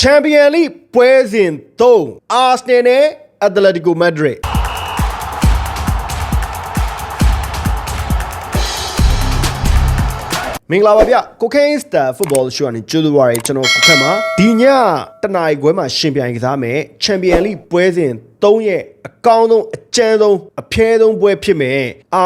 ချန်ပီယံလိပွဲစဉ်3အာစနယ်နဲ့အက်တလက်တီကိုမက်ဒရစ်မင်္ဂလာပါဗျကိုကိန်းစတာဖုတ်ဘောရှိုးကနေကျိုးလို့ရတဲ့ကျွန်တော်ကိုခက်မှာဒီညတနအီခွဲမှာရှင်ပြိုင်ကစားမယ်ချန်ပီယံလိပွဲစဉ်3ရဲ့အကောင်းဆုံးအကျန်းဆုံးအဖျဲဆုံးပွဲဖြစ်မယ်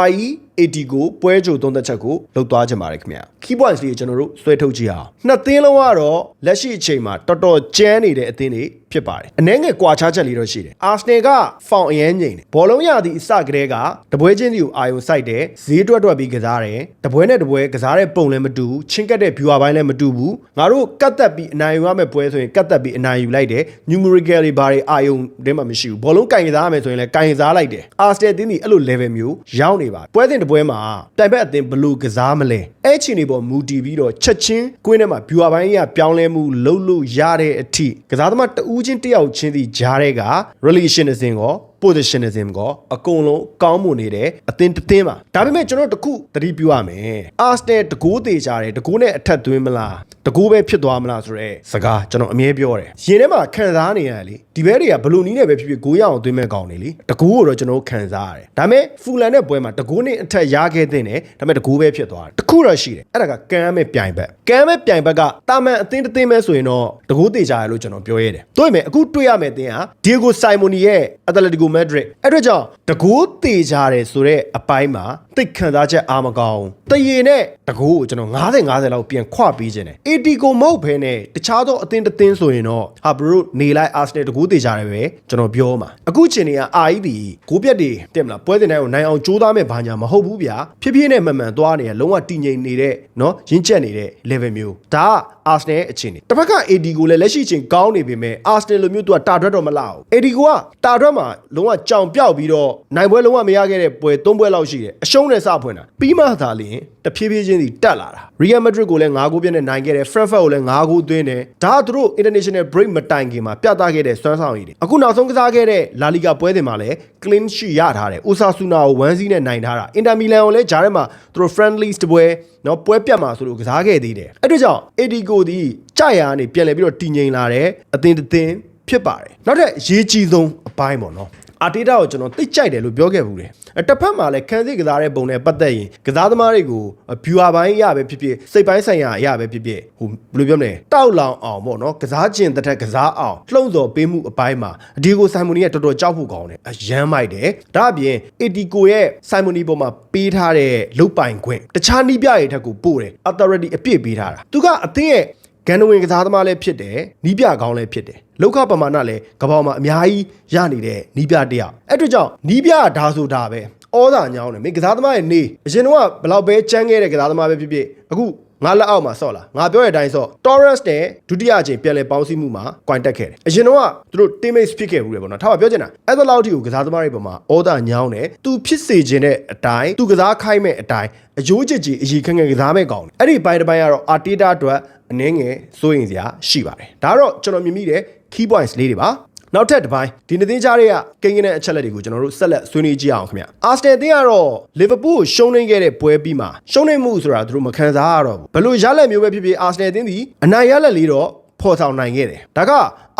RE 80ကိုပွဲကြိုသုံးသက်ချက်ကိုလောက်သွားကြပါရခင်ဗျာ key points လေးကျွန်တော်တို့ဆွဲထုတ်ကြည့်အောင်နှစ်သင်းလုံးကတော့လက်ရှိအချိန်မှာတော်တော်ကျန်းနေတဲ့အသင်းတွေ ဖြစ်ပါတယ်အနည်းငယ်ကွာခြားချက်လေးတော့ရှိတယ်အာဆနယ်ကဖောင်အရမ်းငိမ့်တယ်ဘောလုံးရသည့်အစကတည်းကတပွဲချင်းစီကိုအာယုံစိုက်တယ်ဈေးတွက်တွက်ပြီးကစားတယ်တပွဲနဲ့တပွဲကစားတဲ့ပုံလည်းမတူဘူးချင်းကက်တဲ့ viewer ဘိုင်းလည်းမတူဘူးငါတို့ကတ်သက်ပြီးအနိုင်ယူရမယ့်ပွဲဆိုရင်ကတ်သက်ပြီးအနိုင်ယူလိုက်တယ် numerical တွေဘာတွေအာယုံတဲမှာမရှိဘူးဘောလုံးကင်ကစားရမယ်ဆိုရင်လည်းကင်ကစားလိုက်တယ်အာစနယ်တင်းဒီအဲ့လို level မျိုးရောက်နေပါပွဲစဉ်တပွဲမှာတိုင်ဘက်အသင်းဘလို့ကစားမလဲအဲ့ချီနေပေါ်မူတည်ပြီးတော့ချက်ချင်းကွင်းထဲမှာ viewer ဘိုင်းကြီးကပြောင်းလဲမှုလှုပ်လို့ရတဲ့အထိကစားသမားတဦးချင်းတယောက်ချင်းစီဂျားတဲ့က relationism ကို positionism ကိုအကုန်လုံးကောင်းမွန်နေတယ်အသင်းတစ်သင်းပါဒါပေမဲ့ကျွန်တော်တခုသတိပြုရမယ်အာစနယ်တကိုးသေးကြတယ်တကိုးနဲ့အထက်သွင်းမလားတကိုးပဲဖြစ်သွားမလားဆိုတော့စကားကျွန်တော်အမြဲပြောတယ်ရင်ထဲမှာခံစားနေရတယ်လေဒီဘဲတွေကဘလူနီးနဲ့ပဲဖြစ်ဖြစ်ကိုရအောင်သွင်းမဲ့ကောင်းနေလေတကိုးကိုတော့ကျွန်တော်ခံစားရတယ်ဒါပေမဲ့ဖူလန်နဲ့ပွဲမှာတကိုးနဲ့အထက်ရခဲ့တဲ့နဲ့ဒါပေမဲ့တကိုးပဲဖြစ်သွားတယ်တခုတော့ရှိတယ်အဲ့ဒါကကမ်းမဲ့ပြိုင်ဘက်ကမ်းမဲ့ပြိုင်ဘက်ကတာမန်အသင်းတစ်သင်းပဲဆိုရင်တော့တကိုးသေးကြရလို့ကျွန်တော်ပြောရတယ်တို့ပေမဲ့အခုတွေ့ရမယ့်အသင်းဟာဒီယိုဂိုဆိုင်မိုနီရဲ့အက်တလက်တီကိုမက်ဒရစ်အဲ့အတွက်ကြောင့်တကိုးသေးကြတယ်ဆိုတဲ့အပိုင်းမှာသိခံစားချက်အားမကောင်းတရေနဲ့တကိုးကိုကျွန်တော်90 90လောက်ပြန်ခွပေးခြင်းတယ် AD ကိုမဟုတ်ဘဲနဲ့တခြားသောအသင်းတစ်သင်းဆိုရင်တော့ဟာဘရိုနေလိုက်အာဆနယ်တကိုးသေးကြတယ်ပဲကျွန်တော်ပြောမှာအခုချိန်တွေကအာအီဒီကိုပြက်တွေတင်မလားပွဲစဉ်တိုင်းကိုနိုင်အောင်ကြိုးစားမဲ့ဘာညာမဟုတ်ဘူးဗျာဖြည်းဖြည်းနဲ့မှန်မှန်သွားနေရလုံးဝတည်ငြိမ်နေတဲ့နော်ရင့်ကျက်နေတဲ့ level မျိုးဒါကအာဆနယ်ရဲ့အခြေအနေတစ်ဖက်က AD ကိုလည်းလက်ရှိချိန်ကောင်းနေပေမဲ့အာဆနယ်လိုမျိုးသူကတာထွက်တော့မလောက်ဘူး AD ကိုကတာထွက်မှာလုံးဝကြောင်ပြောက်ပြီးတော့နိုင်ပွဲလုံးဝမရခဲ့တဲ့ပွဲ၃ပွဲလောက်ရှိတယ်အရှုံးနဲ့စဖွင့်တာပြီးမှသာလျှင်တဖြည်းဖြည်းချင်းစီတက်လာတာ Real Madrid ကိုလည်း၅ဂိုးပြည့်နဲ့နိုင်ခဲ့တယ် Frankfurt ကိုလည်း၅ဂိုးသွင်းတယ်ဒါကသူတို့ international break မတိုင်ခင်မှာပြသခဲ့တဲ့စွမ်းဆောင်ရည်တွေအခုနောက်ဆုံးကစားခဲ့တဲ့ La Liga ပွဲစဉ်မှာလည်း clean sheet ရထားတယ် Osasuna ကို1-0နဲ့နိုင်ထားတာ Inter Milan ကိုလည်းဂျားထဲမှာသူတို့ friendlies တပွဲနော်ပွဲပြတ်မှာဆိုလို့ကစားခဲ့သေးတယ်အဲ့တို့ကြောင့် AD ကိုဒီကြရကနေပြန်လဲပြီးတော့တည်ငြိမ်လာတယ်အသင်းတစ်သင်းဖြစ်ပါတယ်နောက်ထပ်ရေးကြီးဆုံးအပိုင်းပေါ့နော် အာတေတာကိုကျွန်တော်သိကြိုက်တယ်လို့ပြောခဲ့ဘူးတယ်အတစ်ဖက်မှာလည်းခန်းစစ်ကစားတဲ့ပုံနဲ့ပတ်သက်ရင်ကစားသမားတွေကို viewer ဘိုင်းရပဲဖြစ်ဖြစ်စိတ်ပိုင်းဆိုင်ရာရပဲဖြစ်ဖြစ်ဟိုဘယ်လိုပြောမလဲတောက်လောင်အောင်ပေါ့နော်ကစားကျင်တစ်ထက်ကစားအောင်လှုံ့ဆော်ပေးမှုအပိုင်းမှာဒီကိုဆိုင်မွန်နီကတော်တော်ကြောက်ဖို့ကောင်းတယ်အရမ်းမိုက်တယ်ဒါအပြင်အေတီကိုရဲ့ဆိုင်မွန်နီပေါ်မှာပေးထားတဲ့လုတ်ပိုင်ခွင့်တခြားနီးပြရဲ့ထက်ကိုပို့တယ် authority အပြည့်ပေးထားတာသူကအသင်းရဲ့ ဂန်နဝင်ကစားသမားလည်းဖြစ်တယ်နီးပြကောင်းလည်းဖြစ်တယ်လောက်ခပမာဏလည်းကပောင်မှာအများကြီးရနေတဲ့နီးပြတယောက်အဲ့အတွက်ကြောင့်နီးပြဒါဆိုတာပဲဩသာညောင်းတယ်မင်းကစားသမားရဲ့နေအရင်တော့ဘယ်လောက်ပဲကြမ်းခဲ့တဲ့ကစားသမားပဲဖြစ်ဖြစ်အခု ငါလက်အောက်မှာဆော့လာငါပြောတဲ့အတိုင်းဆော့ Torres နဲ့ဒုတိယအချိန်ပြန်လဲပေါင်းစည်းမှုမှာ coin တက်ခဲ့တယ်အရင်တော့သူတို့ teammates ဖြစ်ခဲ့ဘူးလေပေါ့နော်ထားပါပြောချင်တာအဲ့ဒါလောက်ထိကိုကစားသမားတွေပေါ်မှာဩသာညောင်းတယ်သူဖြစ်စေခြင်းတဲ့အတိုင်းသူကစားခိုင်းမဲ့အတိုင်းအယိုးကြည်ကြည်အကြီးခက်ခက်ကစားမဲ့ကောင်တယ်အဲ့ဒီပိုင်းတစ်ပိုင်းကတော့ Arteta အတွက်အနည်းငယ်စိုးရင်စရာရှိပါတယ်ဒါတော့ကျွန်တော်မြင်မိတဲ့ key points လေးတွေပါ နောက်ထပ်တစ်ပိုင်းဒီနေ့သင်းကြားတွေကကိန်းကနဲ့အချက်လက်တွေကိုကျွန်တော်တို့ဆက်လက်ဆွေးနွေးကြည့်အောင်ခင်ဗျအာစနယ်သင်းကတော့လီဗာပူးကိုရှုံးနေခဲ့တဲ့ပွဲပြီးမှရှုံးနေမှုဆိုတာသူတို့မခံစားရတော့ဘူးဘလို့ရလက်မျိုးပဲဖြစ်ဖြစ်အာစနယ်သင်းဒီအနိုင်ရလက်လေးတော့ဖော်ဆောင်နိုင်ခဲ့တယ်ဒါက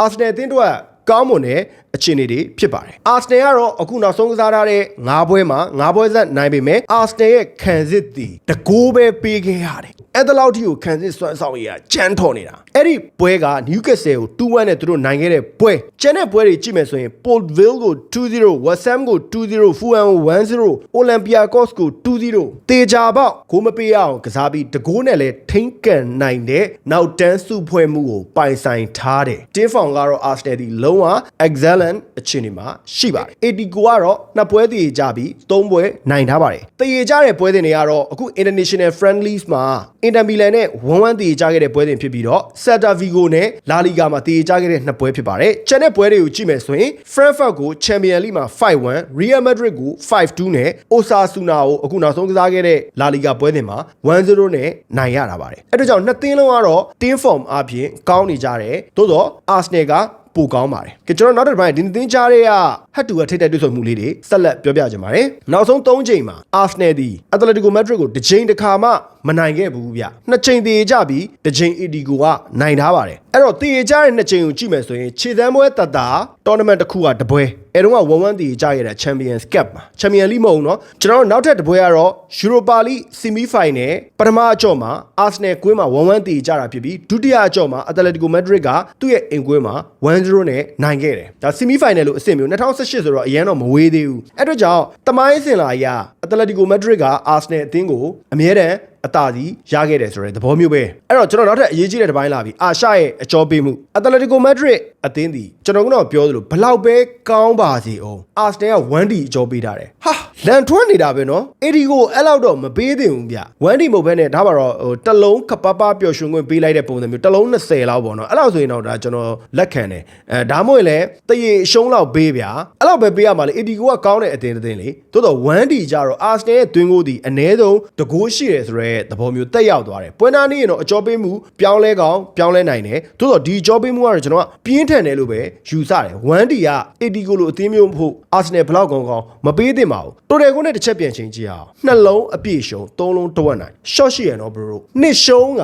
အာစနယ်သင်းတို့ကကောင်းမွန်တဲ့ အခြေအနေတွေဖြစ်ပါတယ်အာစနယ်ကတော့အခုနောက်ဆုံးကစားထားတဲ့၅ပွဲမှာ၅ပွဲဆက်နိုင်ပေမဲ့အာစနယ်ရဲ့ခံစစ်သည်တကိုးပဲပေးခဲ့ရတယ်အဲ့ဒါလောက်ထိကိုခံစစ်စွမ်းဆောင်ရည်ကကြမ်းထော်နေတာအဲ့ဒီပွဲက Newcastle ကို2-1နဲ့သူတို့နိုင်ခဲ့တဲ့ပွဲကျန်တဲ့ပွဲတွေကြည့်မယ်ဆိုရင် Portville ကို2-0 West Ham ကို2-0 Fulham ကို1-0 Olympiacos ကို2-0တေချာပေါက်ဂိုးမပေးရအောင်ကစားပြီးတကိုးနဲ့လည်းထိမ့်ကန်နိုင်တဲ့နောက်တန်းစုဖွဲ့မှုကိုပိုင်ဆိုင်ထားတယ်တင်းဖောင်ကတော့ Arsenal ဒီလုံးဝ excellent အခြေအနေမှာရှိပါတယ် AD ကိုကတော့နှစ်ပွဲတည်ကြပြီးသုံးပွဲနိုင်ထားပါတယ်တည်ကြတဲ့ပွဲတွေတွေကတော့အခု international friendlies မှာ Inter Milan နဲ့1-1တည်ကြခဲ့တဲ့ပွဲတွေဖြစ်ပြီးတော့ Celta Vigo နဲ့ La Liga မှာတည်ကြခဲ့တဲ့နှစ်ပွဲဖြစ်ပါတယ်ကျန်တဲ့ပွဲတွေကိုကြည့်မယ်ဆိုရင် Frankfurt ကို Champions League မှာ5-1 Real Madrid ကို5-2နဲ့ Osasuna ကိုအခုနောက်ဆုံးကစားခဲ့တဲ့ La Liga ပွဲတွေမှာ1-0နဲ့နိုင်ရတာပါတယ်အဲ့ဒါကြောင့်နှစ်သင်းလုံးကတော့ team form အပြင်ကောင်းနေကြတယ်သို့တော့ Arsenal က ပိုကောင်းပါတယ်။ကျွန်တော်နောက်တစ်ပိုင်းဒီသင်းကြားတွေကဟတ်တူကထိတ်တဲ့တွေ့ဆုံမှုလေးတွေဆက်လက်ပြောပြကြပါမယ်။နောက်ဆုံး၃ချိန်မှာ Arsenal ဒီ Atletico Madrid ကိုတစ်ချိန်တစ်ခါမှမနိုင်ခဲ့ဘူးဗျနှစ်ချိန်တေကြပြီးတစ်ချိန် Etigo ကနိုင်ထားပါတယ်အဲ့တော့တေကြတဲ့နှစ်ချိန်ကိုကြည့်မယ်ဆိုရင်ခြေသမ်းပွဲတတတာ tournament တစ်ခုကတပွဲအဲ့တော့က1-1တေကြရတဲ့ Champions Cup မှာ Champion League မဟုတ်ဘူးเนาะကျွန်တော်တို့နောက်ထပ်တပွဲကတော့ Europa League Semi Final ပထမအကြော့မှာ Arsenal ကွင်းမှာ1-1တေကြတာဖြစ်ပြီးဒုတိယအကြော့မှာ Atletico Madrid ကသူ့ရဲ့အိမ်ကွင်းမှာ1-0နဲ့နိုင်ခဲ့တယ်ဒါ Semi Final လို့အဆင့်မျိုး2018ဆိုတော့အရင်တော့မဝေးသေးဘူးအဲ့တော့ကြောင့်တမိုင်းစင်လာအရ Atletico Madrid က Arsenal အသင်းကိုအမြဲတမ်း အသာစီရခဲ့တယ်ဆိုတဲ့သဘောမျိုးပဲအဲ့တော့ကျွန်တော်နောက်ထပ်အရေးကြီးတဲ့တစ်ပိုင်းလာပြီအာရှရဲ့အကြောပေးမှု Atletico Madrid အသင်းဒီကျွန်တော်ကတော့ပြောသလိုဘလောက်ပဲကောင်းပါစေအောင် Arsenal က 1D အကြောပေးထားတယ်ဟာလန်ထွန်းနေတာပဲနော်အဲ့ဒီကိုအဲ့လောက်တော့မပေးသင့်ဘူးဗျ 1D မဟုတ်ဘဲနဲ့ဒါပါတော့ဟိုတစ်လုံးခပပပျော်ရွှင်ခွင့်ပေးလိုက်တဲ့ပုံစံမျိုးတစ်လုံး20လောက်ပေါ့နော်အဲ့လောက်ဆိုရင်တော့ဒါကျွန်တော်လက်ခံတယ်အဲဒါမှမဟုတ်လည်းတရေအရှုံးလောက်ပေးဗျာအဲ့ လောက်ပဲပေးရမှာလေ AD ကိုကကောင်းတဲ့အသင်းတစ်သင်းလေသို့တော့ 1D ကြတော့ Arsenal ရဲ့သွင်းကိုဒီအ ਨੇ ဆုံးတကိုးရှိတယ်ဆိုတော့သဘောမျိုးတက်ရောက်သွားတယ်ပွဲနာနေရင်တော့အကြောပေးမှုပြောင်းလဲကောင်းပြောင်းလဲနိုင်တယ်သို့တော့ဒီအကြောပေးမှုကတော့ကျွန်တော်ကပြင်းထန်တယ်လို့ပဲယူဆတယ် 1D က AD ကိုလိုအသင်းမျိုးမဟုတ် Arsenal ဘလောက်ကောင်းကောင်းမပေးသင့်ပါဘူးတိုတယ်ကိုနဲ့တစ်ချက်ပြန်ချင်းကြည့်အောင်နှလုံးအပြည့်ရှုံသုံးလုံးတဝက်နိုင် short ရှိရနော် bro နှစ်ရှုံးက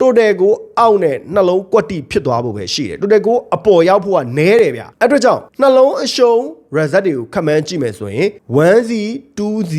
တိုတယ်ကို အောက်နဲ့နှလုံးကွက်တိဖြစ်သွားဖို့ပဲရှိတယ်တိုတယ်ကိုအပေါ်ရောက်ဖို့ကနဲတယ်ဗျအဲ့အတွက်ကြောင့်နှလုံးအရှုံး result တွေကိုခက်မှန်းကြည့်မယ်ဆိုရင် 1Z 2Z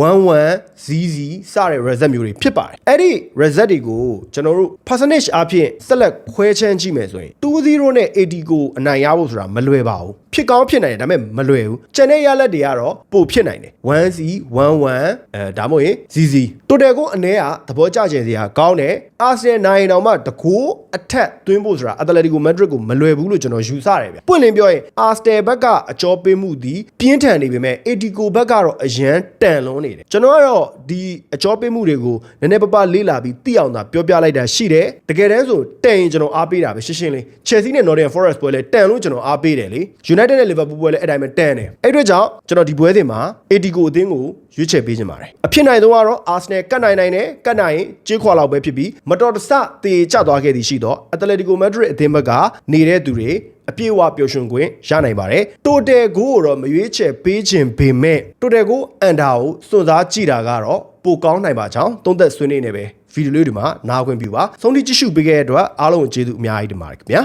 11 ZZ စတဲ့ result မျိုးတွေဖြစ်ပါတယ်အဲ့ဒီ result တွေကိုကျွန်တော်တို့ percentage အဖြစ်ဆက်လက်ခွဲချမ်းကြည့်မယ်ဆိုရင်2-0နဲ့80ကိုအနိုင်ရဖို့ဆိုတာမလွယ်ပါဘူးဖြစ်ကောင်းဖြစ်နိုင်တယ်ဒါပေမဲ့မလွယ်ဘူးကျန်တဲ့ရလက်တွေကတော့ပိုဖြစ်နိုင်တယ် 1Z 11အဲဒါမှမဟုတ်ရင် ZZ တိုတယ်ကိုအနေကသဘောကျချင်စရာကောင်းတယ်အာဆင်နယ်နိုင်တောင်မှတကူအထက်သွင်းဖို့ဆိုတာအတလက်တီကိုမက်ဒရစ်ကိုမလွယ်ဘူးလို့ကျွန်တော်ယူဆတယ်ဗျပွင့်လင်းပြောရင်အာစတယ်ဘက်ကအကြောပေးမှုဒီပြင်းထန်နေပေမဲ့အေတီကိုဘက်ကတော့အရန်တန်လွန်းနေတယ်ကျွန်တော်ကတော့ဒီအကြောပေးမှုတွေကိုနည်းနည်းပပလေးလာပြီးသိအောင်သာပြောပြလိုက်တာရှိတယ်တကယ်တမ်းဆိုတန်ရင်ကျွန်တော်အားပေးတာပဲရှင်းရှင်းလေး Chelsea နဲ့ Nottingham Forest ပွဲလဲတန်လို့ကျွန်တော်အားပေးတယ်လေ United နဲ့ Liverpool ပွဲလဲအဲ့တိုင်းပဲတန်တယ်အဲ့အတွက်ကြောင့်ကျွန်တော်ဒီပွဲစဉ်မှာအေတီကိုအသင်းကိုရွေးချယ်ပေးခြင်းပါတယ်အဖြစ်နိုင်ဆုံးကတော့ Arsenal ကတ်နိုင်နိုင်တယ်ကတ်နိုင်ရင်ကြေးခွာလောက်ပဲဖြစ်ပြီးမတော်တဆတေကျသွားခဲ့သည်ရှိတော့ Atletico Madrid အသင်းဘက်ကနေတဲ့သူတွေ အပြည့်အဝပျော်ရွှင်ခွင့်ရနိုင်ပါတယ်တိုတယ်ကိုတော့မရွေးချယ်ပေးခြင်းပေမဲ့တိုတယ်ကိုအန်တာကိုစွန့်စားကြည့်တာကတော့ပိုကောင်းနိုင်ပါကြောင်းသုံးသက်ဆွေးနွေးနေပဲဗီဒီယိုလေးဒီမှာနားခွင့်ပြုပါဆုံးဖြတ်ကြည့်ရှုပေးခဲ့တဲ့အတွက်အားလုံးကိုကျေးဇူးအများကြီးတင်ပါတယ်ခင်ဗျာ